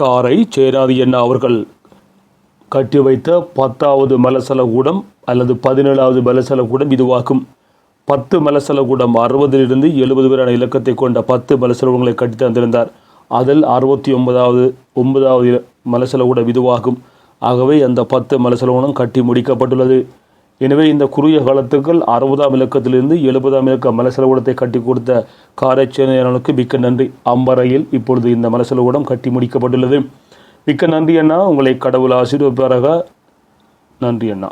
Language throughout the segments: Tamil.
காரை சேராது என்ன அவர்கள்? கட்டி வைத்த பத்தாவது மலசல கூடம் அல்லது பதினேழாவது மலசல கூடம் இதுவாகும். பத்து மலசல கூடம் அறுபதிலிருந்து எழுபது வரையான இலக்கத்தை கொண்ட பத்து மலசலவங்களை கட்டி தந்திருந்தார். அதில் அறுபத்தி ஒன்பதாவது ஒன்பதாவது மலசல கூடம் இதுவாகும். ஆகவே அந்த பத்து மலசலவனம் கட்டி முடிக்கப்பட்டுள்ளது. எனவே இந்த குறுகிய காலத்துக்குள் அறுபதாம் இலக்கத்திலிருந்து எழுபதாம் இலக்க மலசலகூடத்தை கட்டி கொடுத்த காரைச்சேனையாளனுக்கு மிக்க நன்றி. அம்பரையில் இப்பொழுது இந்த மலசலகூடம் கட்டி முடிக்கப்பட்டுள்ளது. மிக்க நன்றி அண்ணா. உங்களை கடவுள் ஆசீர்வதிப்பாராக. நன்றி அண்ணா.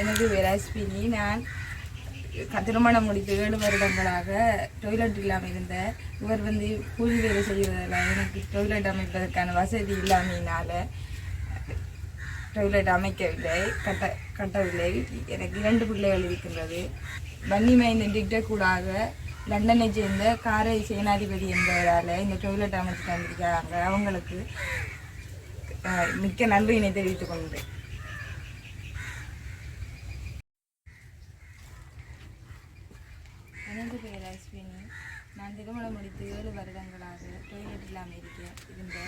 எனது விராஸ்பினி நான்? திருமணம் முடித்து ஏழு வருடங்களாக டொய்லெட் இல்லாமல் இருந்த இவர் வந்து கூலி வேலை செய்வதில் எனக்கு டொய்லெட் அமைப்பதற்கான வசதி இல்லாமையினால் டொய்லெட் அமைக்கவில்லை கட்ட கட்டவில்லை. எனக்கு இரண்டு பிள்ளைகள் இருக்கின்றது. வன்னி மைந்த டிக்டக்கூடாக லண்டனை சேர்ந்த காரை சேனாதிபதி என்பவரால் இந்த டொய்லெட் அமைச்சு தந்திருக்கிறாங்க. அவங்களுக்கு மிக்க நன்றியினை தெரிவித்துக் கொண்டேன் எனது பெயர் அஸ்வினி. நான் திருமணம் முடித்து ஏழு வருடங்களாக டொய்லெட் இல்லாமல் இருக்கேன் இருந்த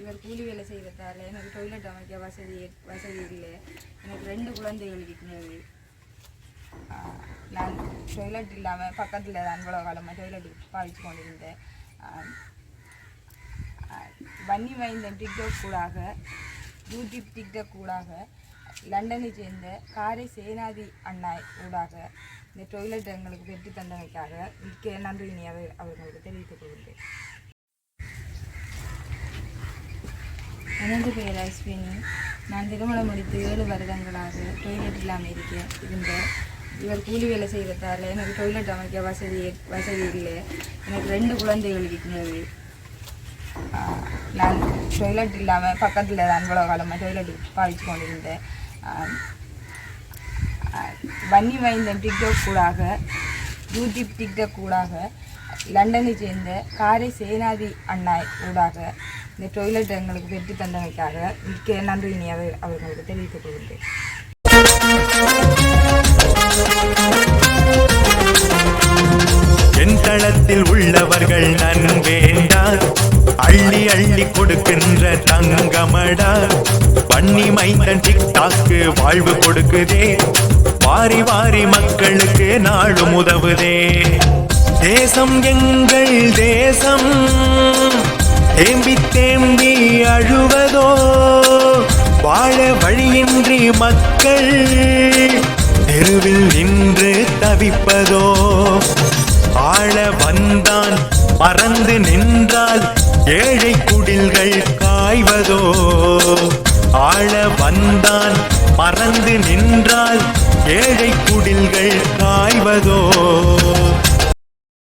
இவர் கூலி வேலை செய்வதால் எனக்கு டொய்லெட் அமைக்க வசதி வசதி இல்லை. எனக்கு ரெண்டு குழந்தைகள் இருக்கிறது. நான் டொய்லெட் இல்லாமல் பக்கத்தில் தான் இவ்வளோ காலமாக டொய்லெட் பாவிச்சு கொண்டிருந்தேன். வன்னி வாய்ந்த டிக்டாக் கூடாக யூடியூப் டிக்டாக் கூடாக லண்டனை சேர்ந்த காரை சேனாதி அண்ணா ஊடாக இந்த டொய்லெட் எங்களுக்கு பெற்று தந்தமைக்காக மிக்க நன்றியினை அவர் அவர்களுக்கு தெரிவித்துக் கொள்கிறேன் எனது பெயர் அஸ்வினி நான் திருமணம் முடித்து ஏழு வருடங்களாக டொய்லெட் இல்லாமல் இருக்கேன் இருந்த இவர் கூலி வேலை செய்வதால் எனக்கு டொய்லெட் அமைக்க வசதி வசதி இல்லை. எனக்கு ரெண்டு குழந்தைகள் இருக்கிறது. ஆஹ் நான் டொய்லெட் இல்லாமல் பக்கத்தில் தான் இவ்வளோ காலமாக டொய்லெட் பாவிச்சு கொண்டிருந்தேன். ஆஹ் வன்னி மைந்தன் டிக்டோக் கூடாக யூடியூப் டிக்டோக் கூடாக லண்டனை சேர்ந்த காரை சேனாதி அண்ணா ஊடாக இந்த டொய்லெட் எங்களுக்கு பெற்று தந்தமைக்காக மிக்க நன்றியினை அவர் அவர்களுக்கு தெரிவித்துக் கொள்கிறேன் என் தளத்தில் உள்ளவர்கள் நன் வேண்டார் அள்ளி அள்ளி கொடுக்கின்ற தங்கமடா பண்ணி மைந்தன் டிக்டாக்கு வாழ்வு கொடுக்குதே. வாரி வாரி மக்களுக்கு நாடும் உதவுதே. தேசம் எங்கள் தேசம். தேம்பி தேம்பி அழுவதோ வாழ வழியின்றி மக்கள் தெருவில் நின்று தவிப்பதோ. ஆள வந்தான் மறந்து நின்றால் ஏழை குடில்கள் காய்வதோ. ஆள வந்தான் மறந்து நின்றால் ஏழை குடில்கள் காய்வதோ?